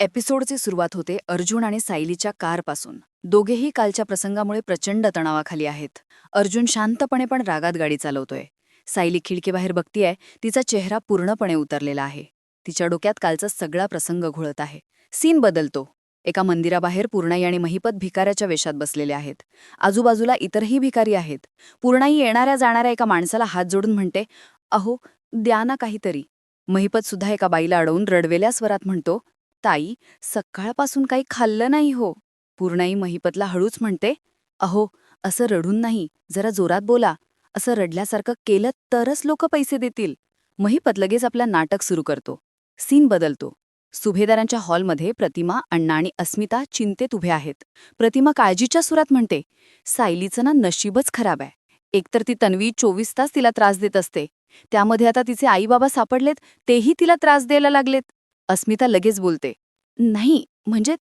एपिसोडची सुरुवात होते अर्जुन आणि सायलीच्या कारपासून. दोघेही कालच्या प्रसंगामुळे प्रचंड तणावाखाली आहेत. अर्जुन शांतपणे पण रागात गाडी चालवतोय. सायली खिडकीबाहेर बघतीये तिचा चेहरा पूर्णपणे उतरलेला आहे. तिच्या डोक्यात कालचा सगळा प्रसंग घोळत आहे. सीन बदलतो. एका मंदिराबाहेर पूर्णाई आणि महिपत भिकाऱ्याच्या वेशात बसलेले आहेत. आजूबाजूला इतरही भिकारी आहेत. पूर्णाई येणाऱ्या जाणाऱ्या एका माणसाला हात जोडून म्हणते अहो द्या ना काहीतरी. महिपत सुद्धा एका बाईला अडवून रडवेल्या स्वरात म्हणतो ताई सकाळपासून काही खाल्लं नाही हो. पूर्णाई महिपतला हळूच म्हणते अहो असं रडून नाही जरा जोरात बोला. असं रडल्यासारखं केलं तरच लोक पैसे देतील. महिपत लगेच आपला नाटक सुरू करतो. सीन बदलतो. सुभेदारांच्या हॉलमध्ये प्रतिमा अण्णा आणि अस्मिता चिंतेत उभे आहेत. प्रतिमा काळजीच्या सुरात म्हणते सायलीचं ना नशीबच खराब आहे. एकतर ती तन्वी चोवीस तास तिला त्रास देत असते. त्यामध्ये आता तिचे आईबाबा सापडलेत तेही तिला त्रास द्यायला लागलेत. अस्मिता लगेच बोलते नाही म्हणजे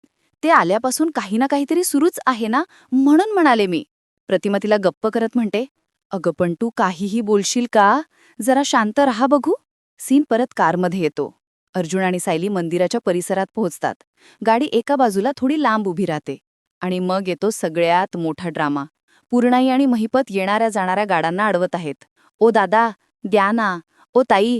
ते आल्यापासून काही ना काहीतरी सुरूच आहे ना म्हणून म्हणाले मी. प्रतिमा तिला गप्प करत म्हणते अगं पण तू काहीही बोलशील का? जरा शांत राहा बघू. सीन परत कारमध्ये येतो. अर्जुन आणि सायली मंदिराच्या परिसरात पोहोचतात. गाडी एका बाजूला थोडी लांब उभी राहते. आणि मग येतो सगळ्यात मोठा ड्रामा. पूर्णाई आणि महिपत येणाऱ्या जाणाऱ्या गाड्यांना अडवत आहेत. ओ दादा द्या ना. ओ ताई.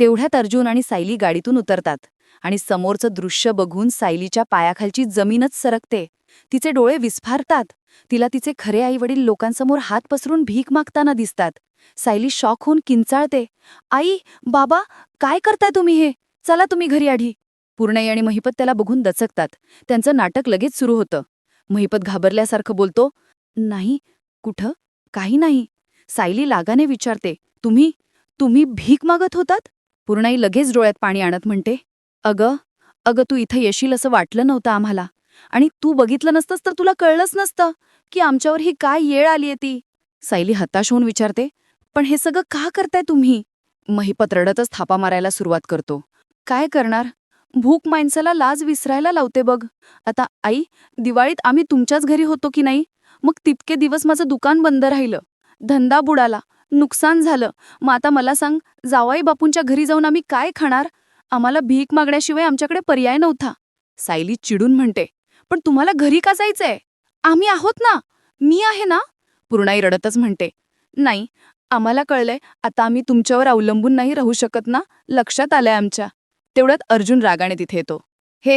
तेवढ्यात अर्जुन आणि सायली गाडीतून उतरतात. आणि समोरचं दृश्य बघून सायलीच्या पायाखालची जमीनच सरकते. तिचे डोळे विस्फारतात. तिला तिचे खरे आईवडील लोकांसमोर हात पसरून भीक मागताना दिसतात. सायली शॉक होऊन किंचाळते. आई बाबा काय करताय तुम्ही हे? चला तुम्ही घरी आढी पूर्णाई आणि महिपत त्याला बघून दचकतात. त्यांचं नाटक लगेच सुरू होतं. महिपत घाबरल्यासारखं बोलतो नाही कुठं? काही नाही. सायली लागाने विचारते तुम्ही तुम्ही भीक मागत होतात? पूर्णाई लगेच डोळ्यात पाणी आणत म्हणते अगं अगं तू इथं येशील असं वाटलं नव्हतं आम्हाला. आणि तू बघितलं नसतंस तर तुला कळलंच नसतं की आमच्यावर ही काय येळ आलीये ती. सायली हताश होऊन विचारते पण हे सगळं का करताय तुम्ही? महिपत रडतच थापा मारायला सुरुवात करतो. काय करणार? भूक माणसाला लाज विसरायला लावते बघ. आता आई दिवाळीत आम्ही तुमच्याच घरी होतो की नाही? मग तितके दिवस माझं दुकान बंद राहिलं. धंदा बुडाला. नुकसान झालं. मग आता मला सांग जावाई बापूंच्या घरी जाऊन आम्ही काय खाणार? आम्हाला भीक मागण्याशिवाय आमच्याकडे पर्याय नव्हता. सायली चिडून म्हणते पण तुम्हाला घरी का जायचंय? आम्ही आहोत ना? मी आहे ना? पूर्णाई रडतच म्हणते नाही आम्हाला कळलंय आता आम्ही तुमच्यावर अवलंबून नाही राहू शकत ना? लक्षात आलंय आमच्या. तेवढ्यात अर्जुन रागाने तिथे येतो हे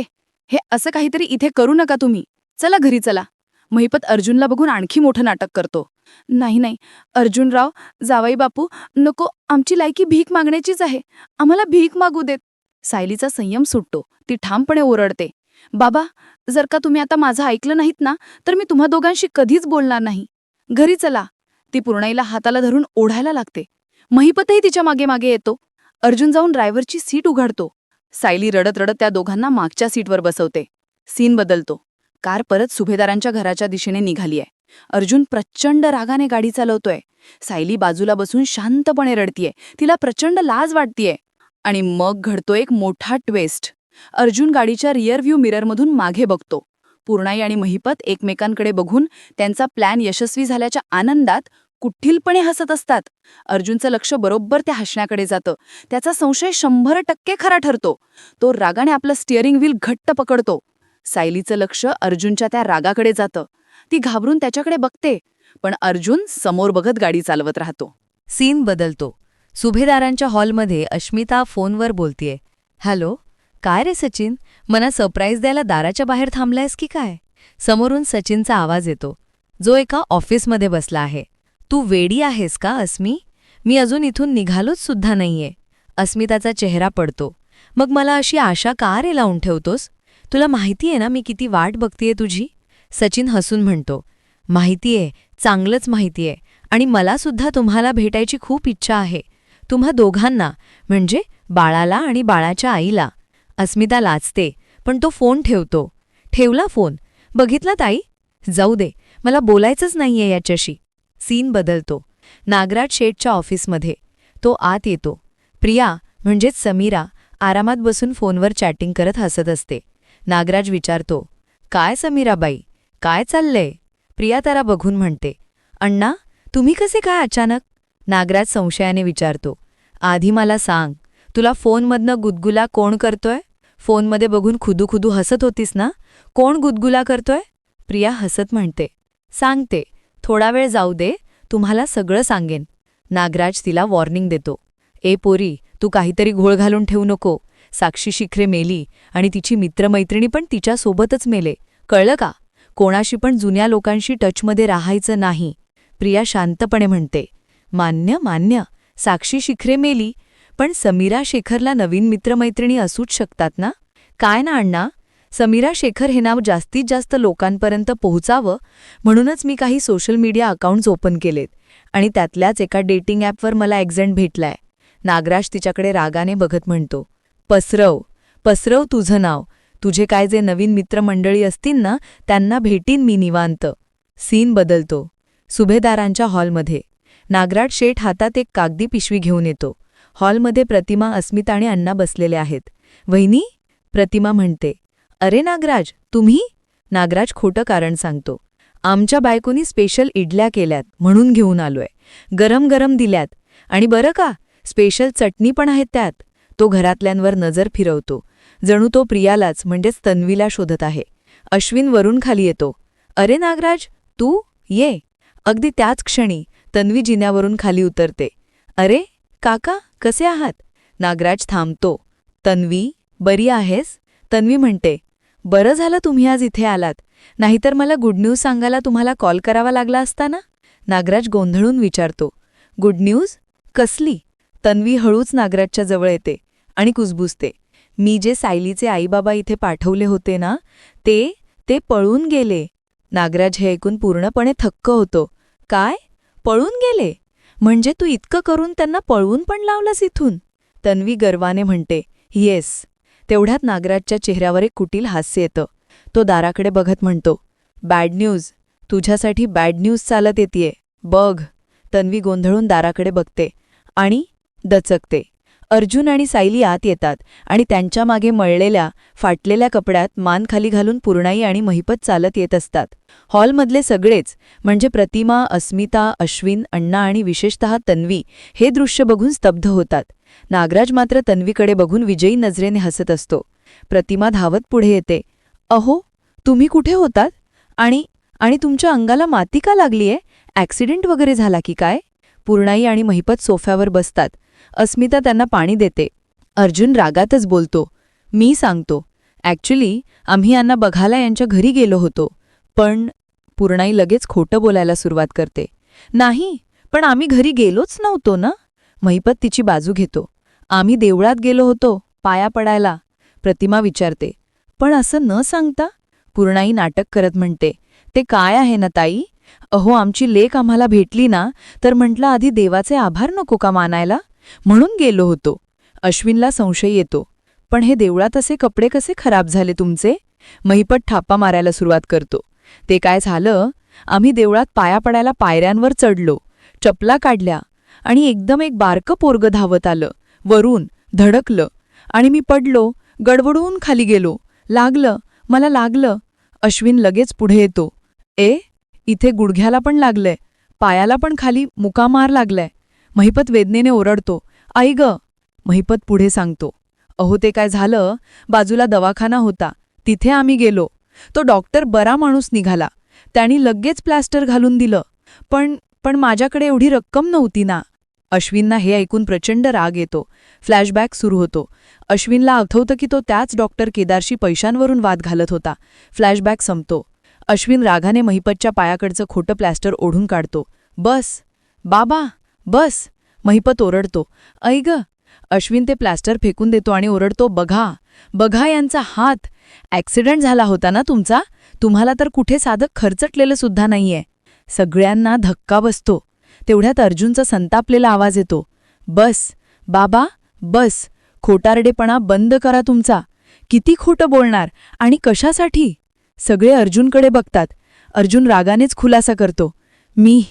हे असं काहीतरी इथे करू नका तुम्ही. चला घरी चला. महिपत अर्जुनला बघून आणखी मोठं नाटक करतो नाही नाही अर्जुनराव जावाई बापू नको आमची लायकी भीक मागण्याचीच आहे. आम्हाला भीक मागू देत सायलीचा संयम सुटतो. ती ठामपणे ओरडते. बाबा जर का तुम्ही आता माझं ऐकलं नाहीत ना तर मी तुम्हा दोघांशी कधीच बोलणार नाही. घरी चला. ती पूर्णाईला हाताला धरून ओढायला लागते. महिपतही तिच्यामागे मागे येतो. अर्जुन जाऊन ड्रायव्हरची सीट उघडतो. सायली रडत रडत त्या दोघांना मागच्या सीटवर बसवते. सीन बदलतो. कार परत सुभेदारांच्या घराच्या दिशेने निघालीय. अर्जुन प्रचंड रागाने गाडी चालवतोय. सायली बाजूला बसून शांतपणे रडतीये. तिला प्रचंड लाज वाटतीये. आणि मग घडतो एक मोठा ट्वेस्ट अर्जुन गाडीच्या रिअरव्ह्यू मिररमधून मागे बघतो. पूर्णाई आणि महिपत एकमेकांकडे बघून त्यांचा प्लॅन यशस्वी झाल्याच्या आनंदात कुठीलपणे हसत असतात. अर्जुनचं लक्ष बरोबर त्या हसण्याकडे जातं. त्याचा संशय शंभर टक्के खरा ठरतो. तो रागाने आपलं स्टिअरिंग व्हील घट्ट पकडतो. सायलीचं लक्ष अर्जुनच्या त्या रागाकडे जातं. ती घाबरून त्याच्याकडे बघते. पण अर्जुन समोर बघत गाडी चालवत राहतो. सीन बदलतो. सुभेदारांच्या हॉलमध्ये अश्मिता फोनवर बोलतीये. हॅलो काय रे सचिन? मला सरप्राईज द्यायला दाराच्या बाहेर थांबलायस की काय? समोरून सचिनचा आवाज येतो. जो एका ऑफिसमध्ये बसला आहे. तू वेडी आहेस का अस्मी? मी अजून इथून निघालोच सुद्धा नाहीये. अस्मिताचा चेहरा पडतो. मग मला अशी आशा का रे लावून ठेवतोस? तुला माहितीये ना मी किती वाट बघतीये तुझी? सचिन हसून म्हणतो. माहितीये चांगलंच माहितीये आणि मला सुद्धा तुम्हाला भेटायची खूप इच्छा आहे. तुम्हा दोघांना म्हणजे बाळाला आणि बाळाच्या आईला. अस्मिता लाचते पण तो फोन ठेवतो. ठेवला फोन. बघितला ताई? जाऊ दे मला बोलायचंच नाहीये याच्याशी. सीन बदलतो. नागराज शेठच्या ऑफिसमध्ये. तो आत येतो. प्रिया म्हणजेच समीरा आरामात बसून फोनवर चॅटिंग करत हसत असते. नागराज विचारतो काय समीराबाई? काय चाललंय? प्रिया त्याला बघून म्हणते अण्णा तुम्ही कसे काय अचानक नागराज संशयाने विचारतो आधी मला सांग तुला फोनमधनं गुदगुला कोण करतोय? फोनमध्ये बघून खुदू खुदू हसत होतीस ना? कोण गुदगुला करतोय? प्रिया हसत म्हणते सांगते थोडा वेळ जाऊ दे तुम्हाला सगळं सांगेन. नागराज तिला वॉर्निंग देतो ए पोरी तू काहीतरी घोळ घालून ठेवू नको. साक्षी शिखरे मेली आणि तिची मित्रमैत्रिणी पण तिच्यासोबतच मेले. कळलं का? कोणाशी पण जुन्या लोकांशी टचमध्ये राहायचं नाही. प्रिया शांतपणे म्हणते मान्य मान्य. साक्षी शिखरे मेली. पण समीरा शेखरला नवीन मित्रमैत्रिणी असूच शकतात ना? काय ना अण्णा? समीरा शेखर हे नाव जास्तीत जास्त लोकांपर्यंत पोहोचावं म्हणूनच मी काही सोशल मीडिया अकाउंट्स ओपन केलेत आणि त्यातल्याच एका डेटिंग ॲपवर मला ॲक्झेंट भेटलाय. नागराज तिच्याकडे रागाने बघत म्हणतो पसरव पसरव तुझं नाव. तुझे काय जे नवीन मित्रमंडळी असतील ना त्यांना भेटीन मी निवांत. सीन बदलतो. सुभेदारांच्या हॉलमध्ये. नागराज शेठ हातात एक कागदी पिशवी घेऊन येतो. हॉलमध्ये प्रतिमा अस्मिता आणि अण्णा बसलेले आहेत. वहिनी प्रतिमा म्हणते. अरे नागराज तुम्ही? नागराज खोटं कारण सांगतो. आमच्या बायकोनी स्पेशल इडल्या केल्यात म्हणून घेऊन आलोय. गरम गरम दिल्यात. आणि बरं का स्पेशल चटणी पण आहेत त्यात. तो घरातल्यांवर नजर फिरवतो. जणू तो प्रियालाच म्हणजेच तन्वीला शोधत आहे. अश्विन वरून खाली येतो. अरे नागराज तू? ये. अगदी त्याच क्षणी तन्वी जिन्यावरून खाली उतरते. अरे काका कसे आहात? नागराज थांबतो. तन्वी बरी आहेस? तन्वी म्हणते. बरं झालं तुम्ही आज इथे आलात. नाहीतर मला गुड न्यूज सांगायला तुम्हाला कॉल करावा लागला असता ना? नागराज गोंधळून विचारतो. Good news? कसली? तन्वी हळूच नागराजच्या जवळ येते आणि कुजबुजते. मी जे सायलीचे आईबाबा इथे पाठवले होते ना ते ते पळून गेले. नागराज हे ऐकून पूर्णपणे थक्क होतो. काय? पळून गेले. म्हणजे तू इतकं करून त्यांना पळवून पण लावलंस इथून? तन्वी गर्वाने म्हणते येस. तेवढ्यात नागराजच्या चेहऱ्यावर एक कुटील हास्य येतं. तो दाराकडे बघत म्हणतो बॅड न्यूज. तुझ्यासाठी बॅड न्यूज चालत येतेय. बघ. तन्वी गोंधळून दाराकडे बघते आणि दचकते. अर्जुन आणि सायली आत येतात आणि त्यांच्या मागे मळलेल्या फाटलेल्या कपड्यात मान खाली घालून पूर्णाई आणि महिपत चालत येत असतात. हॉलमधले सगळेच म्हणजे प्रतिमा अस्मिता अश्विन अण्णा आणि विशेषतः तन्वी हे दृश्य बघून स्तब्ध होतात. नागराज मात्र तन्वीकडे बघून विजयी नजरेने हसत असतो. प्रतिमा धावत पुढे येते. अहो तुम्ही कुठे होतात? आणि आणि तुमच्या अंगाला माती का लागलीये? ॲक्सिडेंट वगैरे झाला की काय? पूर्णाई आणि महिपत सोफ्यावर बसतात. अस्मिता त्यांना पाणी देते. अर्जुन रागातच बोलतो. मी सांगतो. ॲक्च्युली आम्ही यांना बघायला यांच्या घरी गेलो होतो. पण पूर्णाई लगेच खोटं बोलायला सुरुवात करते. नाही पण आम्ही घरी गेलोच नव्हतो ना? महिपत तिची बाजू घेतो. आम्ही देवळात गेलो होतो पाया पडायला. प्रतिमा विचारते. पण असं न सांगता? पूर्णाई नाटक करत म्हणते. ते काय आहे ना ताई? अहो आमची लेख आम्हाला भेटली ना? तर म्हटलं आधी देवाचे आभार नको का मानायला? म्हणून गेलो होतो. अश्विनला संशय येतो. पण हे देवळात असे कपडे कसे खराब झाले तुमचे? महिपत थापा मारायला सुरुवात करतो. ते काय झालं? आम्ही देवळात पाया पडायला पायऱ्यांवर चढलो. चपला काढल्या आणि एकदम एक बारकं पोरगं धावत आलं. वरून धडकलं आणि मी पडलो. गडबडून खाली गेलो. लागलं. मला लागलं. अश्विन लगेच पुढे येतो. ए इथे गुडघ्याला पण लागलंय. पायाला पण खाली मुकामार लागलाय. महिपत वेदनेने ओरडतो आई ग महिपत पुढे सांगतो अहो ते काय झालं? बाजूला दवाखाना होता तिथे आम्ही गेलो. तो डॉक्टर बरा माणूस निघाला. त्यांनी लगेच प्लॅस्टर घालून दिलं. पण पण माझ्याकडे एवढी रक्कम नव्हती ना. अश्विनना हे ऐकून प्रचंड राग येतो. फ्लॅशबॅक सुरू होतो. अश्विनला आठवतं की तो त्याच डॉक्टर केदारशी पैशांवरून वाद घालत होता. फ्लॅशबॅक संपतो. अश्विन रागाने महिपतच्या पायाकडचं खोटं प्लॅस्टर ओढून काढतो. बस बाबा बस महिपत ओरडतो. ऐ ग अश्विन ते प्लास्टर फेकून देतो आणि ओरडतो बघा बघा यांचा हात. ॲक्सिडेंट झाला होता ना तुमचा? तुम्हाला तर कुठे साधं खर्चटलेलं सुद्धा नाहीये. सगळ्यांना धक्का बसतो. तेवढ्यात अर्जुनचा संतापलेला आवाज येतो. बस बाबा बस. खोटारडेपणा बंद करा तुमचा. किती खोटं बोलणार आणि कशासाठी? सगळे अर्जुनकडे बघतात. अर्जुन रागानेच खुलासा करतो. मी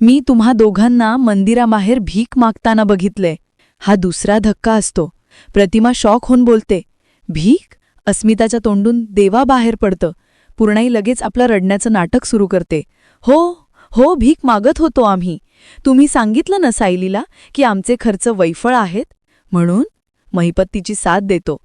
मी तुम्हा दोघांना मंदिराबाहेर भीक मागताना बघितलंय. हा दुसरा धक्का असतो. प्रतिमा शॉक होऊन बोलते भीक? अस्मिताच्या तोंडून देवा बाहेर पडतं. पूर्णाई लगेच आपलं रडण्याचं नाटक सुरू करते. हो हो भीक मागत होतो आम्ही. तुम्ही सांगितलं ना सायलीला की आमचे खर्च वैफळ आहेत? म्हणून महिपत्तीची साथ देतो.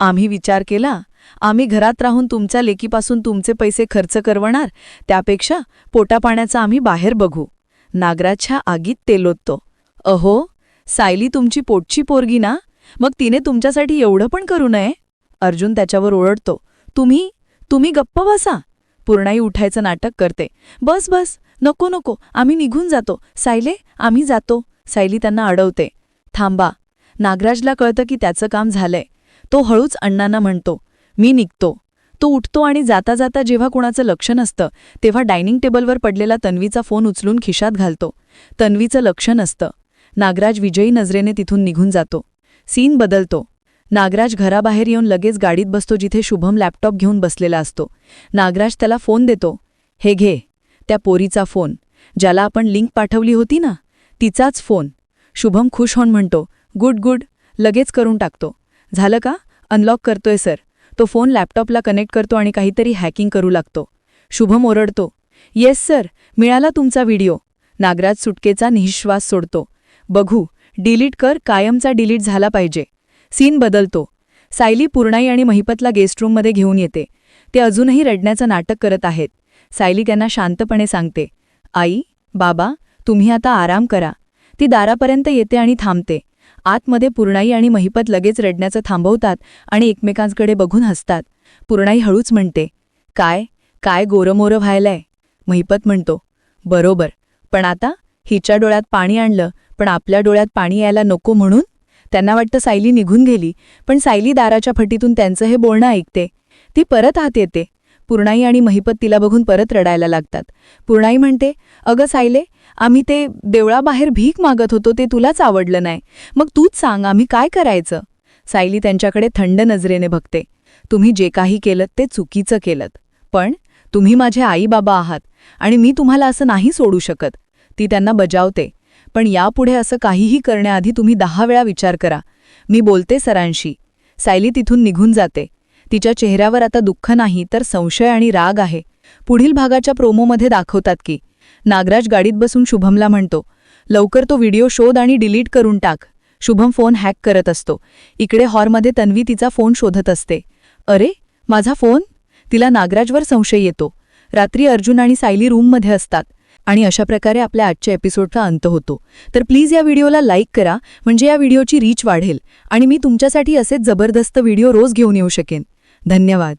आम्ही विचार केला आम्ही घरात राहून तुमच्या लेकीपासून तुमचे पैसे खर्च करवणार? त्यापेक्षा पोटापाण्याचा आम्ही बाहेर बघू. नागराजच्या आगीत तेलोतो अहो सायली तुमची पोटची पोरगी ना? मग तिने तुमच्यासाठी एवढं पण करू नये? अर्जुन त्याच्यावर ओरडतो. तुम्ही तुम्ही गप्प बसा. पूर्णाई उठायचं नाटक करते. बस बस. नको नको. आम्ही निघून जातो. सायले आम्ही जातो. सायली त्यांना अडवते. थांबा. नागराजला कळतं की त्याचं काम झालंय. तो हळूच अण्णांना म्हणतो मी निघतो. तो उठतो आणि जाता जाता जेव्हा कुणाचं लक्ष नसतं तेव्हा डायनिंग टेबलवर पडलेला तन्वीचा फोन उचलून खिशात घालतो. तन्वीचं लक्ष नसतं. नागराज विजयी नजरेने तिथून निघून जातो. सीन बदलतो. नागराज घराबाहेर येऊन लगेच गाडीत बसतो जिथे शुभम लॅपटॉप घेऊन बसलेला असतो. नागराज त्याला फोन देतो. हे घे. त्या पोरीचा फोन. ज्याला आपण लिंक पाठवली होती ना तिचाच फोन. शुभम खुश होऊन म्हणतो गुड गुड. लगेच करून टाकतो. झालं का? अनलॉक करतोय सर. तो फोन लॅपटॉपला कनेक्ट करतो आणि काहीतरी हॅकिंग करू लागतो. शुभम ओरडतो येस सर मिळाला तुमचा व्हिडिओ नागराज सुटकेचा निःश्वास सोडतो. बघू डिलीट कर कायमचा डिलीट झाला पाहिजे. सीन बदलतो. सायली पूर्णाई आणि महिपतला गेस्ट रूममध्ये घेऊन येते. ते अजूनही रडण्याचं नाटक करत आहेत. सायली त्यांना शांतपणे सांगते आई बाबा तुम्ही आता आराम करा. ती दारापर्यंत येते आणि थांबते. आतमध्ये पूर्णाई आणि महिपत लगेच रडण्याचं थांबवतात आणि एकमेकांकडे बघून हसतात. पूर्णाई हळूच म्हणते काय? काय गोरमोरं व्हायलंय? महिपत म्हणतो बरोबर पण आता हिच्या डोळ्यात पाणी आणलं पण आपल्या डोळ्यात पाणी यायला नको म्हणून? त्यांना वाटतं सायली निघून गेली पण सायली दाराच्या फटीतून त्यांचं हे बोलणं ऐकते. ती परत आत येते. पूर्णाई आणि महिपत तिला बघून परत रडायला लागतात. पूर्णाई म्हणते अगं सायले आम्ही ते देवळाबाहेर भीक मागत होतो ते तुलाच आवडलं नाही. मग तूच सांग आम्ही काय करायचं? सायली त्यांच्याकडे थंड नजरेने बघते. तुम्ही जे काही केलं ते चुकीचं केलं पण तुम्ही माझे आईबाबा आहात आणि मी तुम्हाला असं नाही सोडू शकत. ती त्यांना बजावते. पण यापुढे असं काहीही करण्याआधी तुम्ही दहा वेळा विचार करा. मी बोलते सरांशी. सायली तिथून निघून जाते. तिच्या चेहऱ्यावर आता दुःख नाही तर संशय आणि राग आहे. पुढील भागाच्या प्रोमोमध्ये दाखवतात की नागराज गाडीत बसून शुभमला म्हणतो लवकर तो व्हिडिओ शोध आणि डिलीट करून टाक शुभम फोन हॅक करत असतो. इकडे हॉरमध्ये तन्वी तिचा फोन शोधत असते. अरे माझा फोन? तिला नागराजवर संशय येतो. रात्री अर्जुन आणि सायली रूममध्ये असतात आणि अशा प्रकारे आपल्या आजच्या एपिसोडचा अंत होतो. तर प्लीज या व्हिडिओला लाईक करा म्हणजे या व्हिडिओची रीच वाढेल आणि मी तुमच्यासाठी असेच जबरदस्त व्हिडिओ रोज घेऊन येऊ शकेन. धन्यवाद.